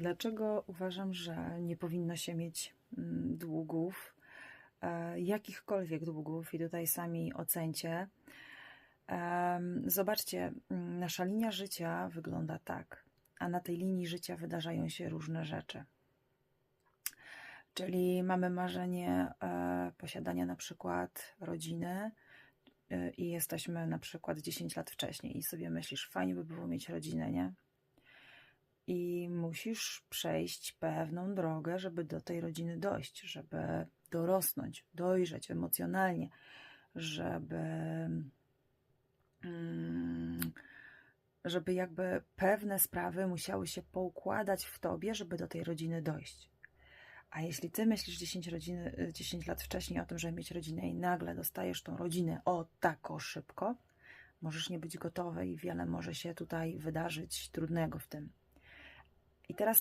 Dlaczego uważam, że nie powinno się mieć mm, długów, e, jakichkolwiek długów, i tutaj sami ocencie. Zobaczcie, mm, nasza linia życia wygląda tak, a na tej linii życia wydarzają się różne rzeczy. Czyli mamy marzenie e, posiadania na przykład rodziny e, i jesteśmy na przykład 10 lat wcześniej i sobie myślisz, fajnie by było mieć rodzinę, nie? Musisz przejść pewną drogę, żeby do tej rodziny dojść, żeby dorosnąć, dojrzeć emocjonalnie, żeby, mm, żeby jakby pewne sprawy musiały się poukładać w tobie, żeby do tej rodziny dojść. A jeśli ty myślisz 10, rodziny, 10 lat wcześniej o tym, żeby mieć rodzinę i nagle dostajesz tą rodzinę o tako szybko, możesz nie być gotowy i wiele może się tutaj wydarzyć trudnego w tym. I teraz